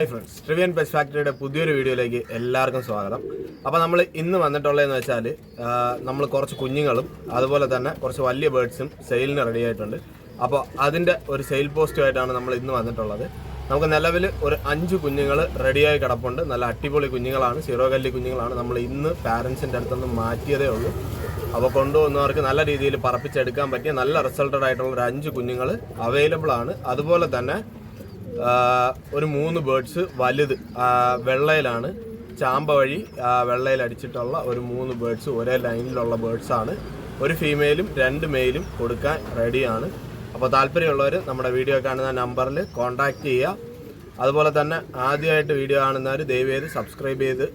Hi friends ട്രിവിയൻ pes ഫാക്ടറിയുടെ പുതിയൊരു വീഡിയോയിലേക്ക് എല്ലാവർക്കും സ്വാഗതം. അപ്പോൾ നമ്മൾ ഇന്ന് വന്നിട്ടുള്ളതെന്ന് വെച്ചാൽ നമ്മൾ കുറച്ച് കുഞ്ഞുങ്ങളും അതുപോലെ തന്നെ കുറച്ച് വലിയ ബേർഡ്സും സെയിലിന് റെഡി ആയിട്ടുണ്ട്. അപ്പോൾ അതിന്റെ ഒരു സെയിൽ പോസ്റ്റുമായിട്ടാണ് നമ്മൾ ഇന്ന് വന്നിട്ടുള്ളത്. നമുക്ക് നിലവിൽ ഒരു അഞ്ച് കുഞ്ഞുങ്ങൾ റെഡിയായി കിടപ്പുണ്ട്. നല്ല അടിപൊളി കുഞ്ഞുങ്ങളാണ് സീറോ കല്ലി കുഞ്ഞുങ്ങളാണ്. നമ്മൾ ഇന്ന് പാരൻസിന്റെ അടുത്തുനിന്ന് മാറ്റിയതേ ഉള്ളൂ. അപ്പോൾ കൊണ്ടുവന്നവർക്ക് നല്ല രീതിയിൽ പറപ്പിച്ചെടുക്കാൻ പറ്റിയ നല്ല റിസൾട്ടഡ് ആയിട്ടുള്ള ഒരു അഞ്ച് കുഞ്ഞുങ്ങൾ അവൈലബിൾ ആണ്. അതുപോലെ തന്നെ ഒരു മൂന്ന് ബേർഡ്സ് വലുത്. വെള്ളയിലാണ്. ചാമ്പ വഴി വെള്ളയിൽ അടിച്ചിട്ടുള്ള ഒരു മൂന്ന് ബേർഡ്സ് ഒരേ ലൈനിലുള്ള ആണ്. ഒരു ഫീമെയിലും രണ്ട് മെയിലും കൊടുക്കാൻ റെഡിയാണ് അപ്പോൾ താല്പര്യമുള്ളവർ നമ്മുടെ വീഡിയോ കാണുന്ന നമ്പറിൽ കോൺടാക്റ്റ് ചെയ്യുക അതുപോലെ തന്നെ ആദ്യമായിട്ട് വീഡിയോ കാണുന്നവർ ദയവ് ചെയ്ത് സബ്സ്ക്രൈബ് ചെയ്ത്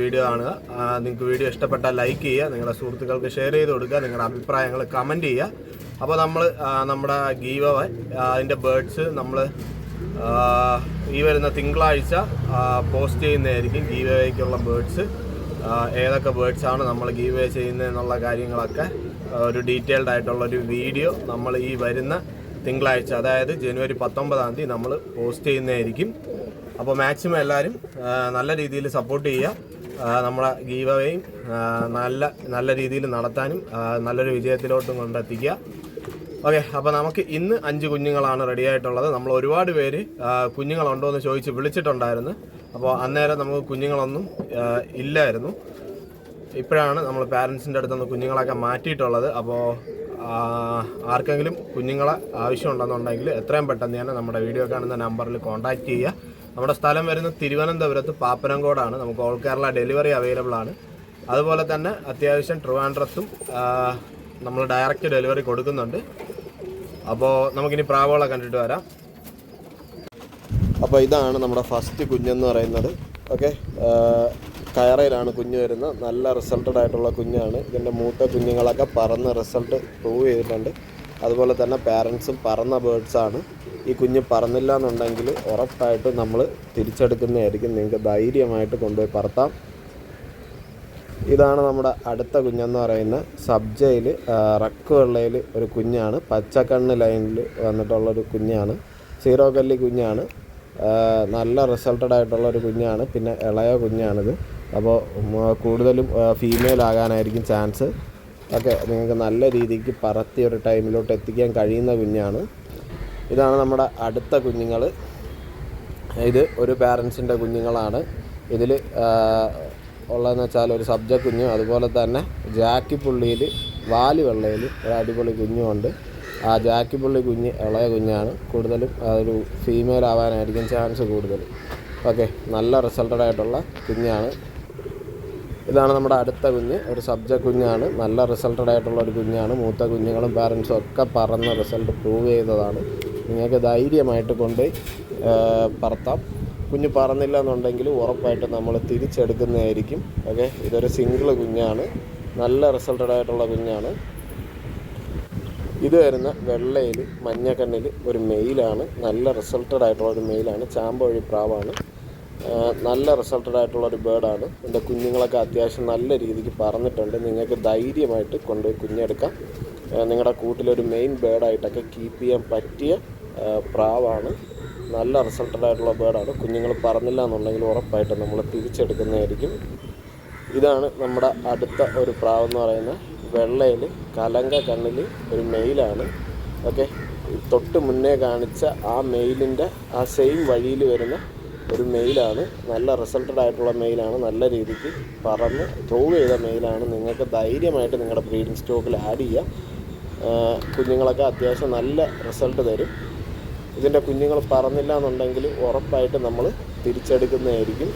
വീഡിയോ കാണുക. നിങ്ങൾക്ക് വീഡിയോ ഇഷ്ടപ്പെട്ടാൽ ലൈക്ക് ചെയ്യുക നിങ്ങളുടെ സുഹൃത്തുക്കൾക്ക് ഷെയർ ചെയ്ത് കൊടുക്കുക. നിങ്ങളുടെ അഭിപ്രായങ്ങൾ കമന്റ് ചെയ്യുക അപ്പോൾ നമ്മൾ നമ്മുടെ ഗീവ അതിന്റെ ബേർഡ്സ് നമ്മൾ ഈ വരുന്ന തിങ്കളാഴ്ച പോസ്റ്റ് ചെയ്യുന്നതായിരിക്കും ഗീവ് ബേർഡ്സ്. ഏതൊക്കെ ബേർഡ്സ് ആണ് നമ്മൾ ഗീവ് വേ ചെയ്യുന്നതെന്നുള്ള കാര്യങ്ങളൊക്കെ ഒരു ഡീറ്റെയിൽഡ് ആയിട്ടുള്ള ഒരു വീഡിയോ നമ്മൾ ഈ വരുന്ന തിങ്കളാഴ്ച അതായത് ജനുവരി പത്തൊമ്പതാം തീയതി നമ്മൾ പോസ്റ്റ് ചെയ്യുന്നതായിരിക്കും. അപ്പോൾ മാക്സിമം എല്ലാവരും നല്ല രീതിയിൽ സപ്പോർട്ട് ചെയ്യുക. നമ്മളെ നമ്മുടെ ഗീവ് വേയും നല്ല നല്ല രീതിയിൽ നടത്താനും നല്ലൊരു വിജയത്തിലോട്ടും കൊണ്ടെത്തിക്കുക. ഓക്കെ അപ്പോൾ നമുക്ക് ഇന്ന് അഞ്ച് കുഞ്ഞുങ്ങളാണ് റെഡി ആയിട്ടുള്ളത്. നമ്മൾ ഒരുപാട് പേര് കുഞ്ഞുങ്ങളുണ്ടോ എന്ന് ചോദിച്ച് വിളിച്ചിട്ടുണ്ടായിരുന്നു. അപ്പോൾ അന്നേരം നമുക്ക് കുഞ്ഞുങ്ങളൊന്നും ഇല്ലായിരുന്നു. ഇപ്പോഴാണ് നമ്മൾ പാരൻസിന്റെ അടുത്തുനിന്ന് കുഞ്ഞുങ്ങളൊക്കെ മാറ്റിയിട്ടുള്ളത്. അപ്പോൾ ആർക്കെങ്കിലും കുഞ്ഞുങ്ങളെ ആവശ്യമുണ്ടെന്നുണ്ടെങ്കിൽ എത്രയും പെട്ടെന്ന് തന്നെ നമ്മുടെ വീഡിയോ കാണുന്ന നമ്പറിൽ കോൺടാക്റ്റ് ചെയ്യുക. നമ്മുടെ സ്ഥലം വരുന്ന തിരുവനന്തപുരത്ത് പാപ്പനംകോടാണ്. നമുക്ക് ഓൾ കേരള ഡെലിവറി അവൈലബിൾ ആണ്. അതുപോലെ തന്നെ അത്യാവശ്യം ട്രിവാൻഡ്രത്തും ആ, നമ്മൾ ഡയറക്റ്റ് ഡെലിവറി കൊടുക്കുന്നുണ്ട്. അപ്പോൾ നമുക്കിനി പ്രാവുകളെ കണ്ടിട്ട് വരാം. അപ്പോൾ ഇതാണ് നമ്മുടെ ഫസ്റ്റ് കുഞ്ഞെന്ന് പറയുന്നത്. ഓക്കെ കയറയിലാണ് കുഞ്ഞ് വരുന്നത്. നല്ല റിസൾട്ടഡ് ആയിട്ടുള്ള കുഞ്ഞാണ്. ഇതിന്റെ മൂത്ത കുഞ്ഞുങ്ങളൊക്കെ പറന്ന് റിസൾട്ട് പ്രൂവ് ചെയ്തിട്ടുണ്ട്. അതുപോലെ തന്നെ പാരൻസും പറന്ന ബേർഡ്സാണ് ഈ കുഞ്ഞ് പറന്നില്ല എന്നുണ്ടെങ്കിൽ ഉറപ്പായിട്ടും നമ്മൾ തിരിച്ചെടുക്കുന്നതായിരിക്കും. നിങ്ങൾക്ക് ധൈര്യമായിട്ട് കൊണ്ടുപോയി പറത്താം. ഇതാണ് നമ്മുടെ അടുത്ത കുഞ്ഞെന്ന് പറയുന്ന സബ്ജയിൽ റക്ക് വെള്ളയിൽ ഒരു കുഞ്ഞാണ്. പച്ചക്കണ്ണ് ലൈനിൽ വന്നിട്ടുള്ളൊരു കുഞ്ഞാണ്. സീറോ കല്ലി കുഞ്ഞാണ്. നല്ല റിസൾട്ടഡ് ആയിട്ടുള്ള ഒരു കുഞ്ഞാണ്. പിന്നെ ഇളയ കുഞ്ഞാണിത്. അപ്പോൾ കൂടുതലും ഫീമെയിൽ ആകാനായിരിക്കും ചാൻസ് ഒക്കെ നിങ്ങൾക്ക് നല്ല രീതിക്ക് പറത്തി ഒരു ടൈമിലോട്ട് എത്തിക്കാൻ കഴിയുന്ന കുഞ്ഞാണ്. ഇതാണ് നമ്മുടെ അടുത്ത കുഞ്ഞുങ്ങൾ ഇത് ഒരു പാരൻസിന്റെ കുഞ്ഞുങ്ങളാണ്. ഇതിൽ ഉള്ളതെന്ന് വെച്ചാൽ ഒരു സബ്ജ കുഞ്ഞും അതുപോലെ തന്നെ ജാക്കി പുള്ളിയിൽ വാൽ വെള്ളയിൽ ഒരു അടിപൊളി കുഞ്ഞുമുണ്ട്. ആ ജാക്കി പുള്ളി കുഞ്ഞ് ഇളയ കുഞ്ഞാണ്. കൂടുതലും അതൊരു ഫീമെയിൽ ആവാനായിരിക്കും ചാൻസ് കൂടുതൽ. ഓക്കെ നല്ല റിസൾട്ടഡ് ആയിട്ടുള്ള കുഞ്ഞാണ്. ഇതാണ് നമ്മുടെ അടുത്ത കുഞ്ഞ്. ഒരു സബ്ജ കുഞ്ഞാണ്. നല്ല റിസൾട്ടഡ് ആയിട്ടുള്ള ഒരു കുഞ്ഞാണ്. മൂത്ത കുഞ്ഞുങ്ങളും പാരൻസും ഒക്കെ പറന്ന റിസൾട്ട് പ്രൂവ് ചെയ്തതാണ്. നിങ്ങൾക്ക് ധൈര്യമായിട്ട് കൊണ്ടുപോയി പറത്താം. കുഞ്ഞ് പറന്നില്ല എന്നുണ്ടെങ്കിൽ ഉറപ്പായിട്ട് നമ്മൾ തിരിച്ചെടുക്കുന്നതായിരിക്കും. ഓക്കെ? ഇതൊരു സിംഗിൾ കുഞ്ഞാണ്. നല്ല റിസൾട്ടഡ് ആയിട്ടുള്ള കുഞ്ഞാണ്. ഇത് വരുന്ന വെള്ളയിൽ മഞ്ഞക്കണ്ണിൽ ഒരു മെയിലാണ് നല്ല റിസൾട്ടഡ് ആയിട്ടുള്ള ഒരു മെയിലാണ് ചാമ്പ വഴി പ്രാവാണ്. നല്ല റിസൾട്ടഡ് ആയിട്ടുള്ള ഒരു ബേർഡാണ് എന്റെ കുഞ്ഞുങ്ങളൊക്കെ അത്യാവശ്യം നല്ല രീതിക്ക് പറഞ്ഞിട്ടുണ്ട്. നിങ്ങൾക്ക് ധൈര്യമായിട്ട് കൊണ്ടുപോയി കുഞ്ഞെടുക്കാം. നിങ്ങളുടെ കൂട്ടിലൊരു മെയിൻ ബേർഡായിട്ടൊക്കെ കീപ്പ് ചെയ്യാൻ പറ്റിയ പ്രാവാണ്. നല്ല റിസൾട്ടഡ് ആയിട്ടുള്ള ബേർഡാണ് കുഞ്ഞുങ്ങൾ പറന്നില്ല എന്നുണ്ടെങ്കിൽ ഉറപ്പായിട്ടും നമ്മൾ തിരിച്ചെടുക്കുന്നതായിരിക്കും. ഇതാണ് നമ്മുടെ അടുത്ത ഒരു പ്രാവ് എന്ന് പറയുന്നത് വെള്ളയിൽ കലങ്ക കണ്ണിൽ ഒരു മെയിലാണ് ഓക്കെ തൊട്ട് മുന്നേ കാണിച്ച ആ മെയിലിന്റെ ആ സെയിം വഴിയിൽ വരുന്ന ഒരു മെയിലാണ് നല്ല റിസൾട്ടഡ് ആയിട്ടുള്ള മെയിലാണ് നല്ല രീതിക്ക് പറന്ന് പ്രൂവ് ചെയ്ത മെയിലാണ് നിങ്ങൾക്ക് ധൈര്യമായിട്ട് നിങ്ങളുടെ ബ്രീഡിംഗ് സ്റ്റോക്കിൽ ആഡ് ചെയ്യാം. ആ, കുഞ്ഞുങ്ങളൊക്കെ അത്യാവശ്യം നല്ല റിസൾട്ട് തരും. ഇതിന്റെ കുഞ്ഞുങ്ങൾ പറന്നില്ല എന്നുണ്ടെങ്കിൽ ഉറപ്പായിട്ട് നമ്മൾ തിരിച്ചെടുക്കുന്നതായിരിക്കും.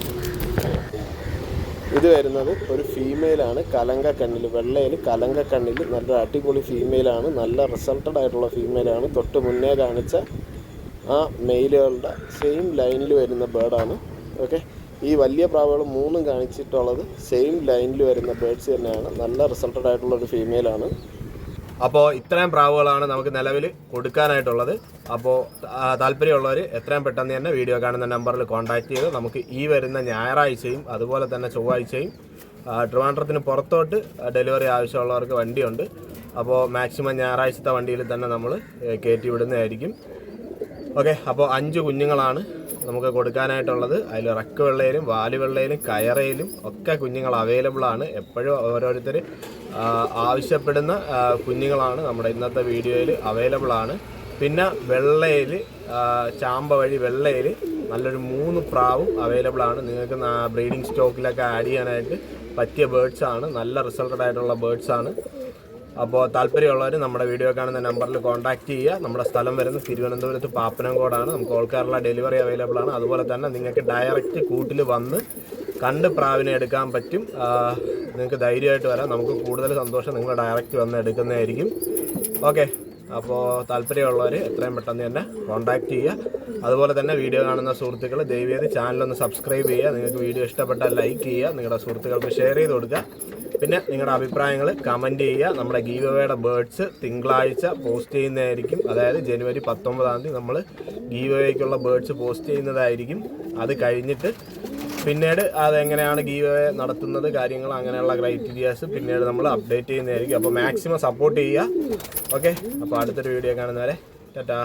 ഇത് വരുന്നത് ഒരു ഫീമെയിലാണ് കലങ്ക കണ്ണിൽ വെള്ളയിൽ കലങ്ക കണ്ണിൽ നല്ല അടിപൊളി ഫീമെയിലാണ് നല്ല റിസൾട്ടഡ് ആയിട്ടുള്ള ഫീമെയിലാണ് തൊട്ട് മുന്നേ കാണിച്ച ആ മെയിലുകളുടെ സെയിം ലൈനിൽ വരുന്ന ബേർഡാണ് ഓക്കെ ഈ വലിയ പ്രാവുകൾ മൂന്നും കാണിച്ചിട്ടുള്ളത് സെയിം ലൈനിൽ വരുന്ന ബേഡ്സ് തന്നെയാണ്. നല്ല റിസൾട്ടഡ് ആയിട്ടുള്ള ഒരു ഫീമെയിലാണ് അപ്പോൾ ഇത്രയും പ്രാവുകളാണ് നമുക്ക് നിലവിൽ കൊടുക്കാനായിട്ടുള്ളത്. അപ്പോൾ താല്പര്യമുള്ളവർ എത്രയും പെട്ടെന്ന് തന്നെ വീഡിയോ കാണുന്ന നമ്പറിൽ കോൺടാക്ട് ചെയ്ത് നമുക്ക് ഈ വരുന്ന ഞായറാഴ്ചയും അതുപോലെ തന്നെ ചൊവ്വാഴ്ചയും ട്രിവാൻഡ്രത്തിന് പുറത്തോട്ട് ഡെലിവറി ആവശ്യമുള്ളവർക്ക് വണ്ടിയുണ്ട്. അപ്പോൾ മാക്സിമം ഞായറാഴ്ചത്തെ വണ്ടിയിൽ തന്നെ നമ്മൾ കയറ്റി വിടുന്നതായിരിക്കും. ഓക്കെ അപ്പോൾ അഞ്ച് കുഞ്ഞുങ്ങളാണ്. നമുക്ക് കൊടുക്കാനായിട്ടുള്ളത്. അതിൽ റക്ക് വെള്ളയിലും വാൽ വെള്ളയിലും കയറയിലും ഒക്കെ കുഞ്ഞുങ്ങൾ അവൈലബിൾ ആണ്. എപ്പോഴും ഓരോരുത്തർ ആവശ്യപ്പെടുന്ന കുഞ്ഞുങ്ങളാണ് നമ്മുടെ ഇന്നത്തെ വീഡിയോയിൽ അവൈലബിൾ ആണ്. പിന്നെ വെള്ളയിൽ ചാമ്പ വഴി വെള്ളയിൽ നല്ലൊരു മൂന്ന് പ്രാവും അവൈലബിൾ ആണ്. നിങ്ങൾക്ക് ബ്രീഡിംഗ് സ്റ്റോക്കിലൊക്കെ ആഡ് ചെയ്യാനായിട്ട് പറ്റിയ ബേർഡ്സ് ആണ്. നല്ല റിസൾട്ടഡ് ആയിട്ടുള്ള ബേർഡ്സ് ആണ്. അപ്പോൾ താല്പര്യമുള്ളവർ നമ്മുടെ വീഡിയോ കാണുന്ന നമ്പറിൽ കോൺടാക്ട് ചെയ്യുക. നമ്മുടെ സ്ഥലം വരുന്നത് തിരുവനന്തപുരത്ത് പാപ്പനംകോടാണ്. നമുക്ക് ഓൾ ഡെലിവറി അവൈലബിൾ ആണ്. അതുപോലെ തന്നെ നിങ്ങൾക്ക് ഡയറക്റ്റ് കൂട്ടിൽ വന്ന് കണ്ട് പ്രാവിനെ എടുക്കാൻ പറ്റും. നിങ്ങൾക്ക് ധൈര്യമായിട്ട് വരാം. നമുക്ക് കൂടുതൽ സന്തോഷം നിങ്ങൾ ഡയറക്റ്റ് വന്ന് എടുക്കുന്നതായിരിക്കും. ഓക്കെ അപ്പോൾ താല്പര്യമുള്ളവർ എത്രയും പെട്ടെന്ന് തന്നെ കോൺടാക്റ്റ് ചെയ്യുക. അതുപോലെ തന്നെ വീഡിയോ കാണുന്ന സുഹൃത്തുക്കൾ ദയവേത് ചാനലൊന്ന് സബ്സ്ക്രൈബ് ചെയ്യുക. നിങ്ങൾക്ക് വീഡിയോ ഇഷ്ടപ്പെട്ടാൽ ലൈക്ക് ചെയ്യുക. നിങ്ങളുടെ സുഹൃത്തുക്കൾക്ക് ഷെയർ ചെയ്ത് കൊടുക്കുക. പിന്നെ നിങ്ങളുടെ അഭിപ്രായങ്ങൾ കമന്റ് ചെയ്യുക. നമ്മുടെ ഗീവവേയുടെ ബേർഡ്സ് തിങ്കളാഴ്ച പോസ്റ്റ് ചെയ്യുന്നതായിരിക്കും. അതായത് ജനുവരി പത്തൊമ്പതാം തീയതി നമ്മൾ ഗീവവേക്കുള്ള ബേർഡ്സ് പോസ്റ്റ് ചെയ്യുന്നതായിരിക്കും. അത് കഴിഞ്ഞിട്ട് പിന്നീട് അതെങ്ങനെയാണ് ഗീവേ നടത്തുന്നത് കാര്യങ്ങൾ അങ്ങനെയുള്ള ക്രൈറ്റീരിയാസ് പിന്നീട് നമ്മൾ അപ്ഡേറ്റ് ചെയ്യുന്നതായിരിക്കും. അപ്പോൾ മാക്സിമം സപ്പോർട്ട് ചെയ്യുക. ഓക്കെ അപ്പോൾ അടുത്തൊരു വീഡിയോ കാണുന്നവരെ ടാറ്റാ.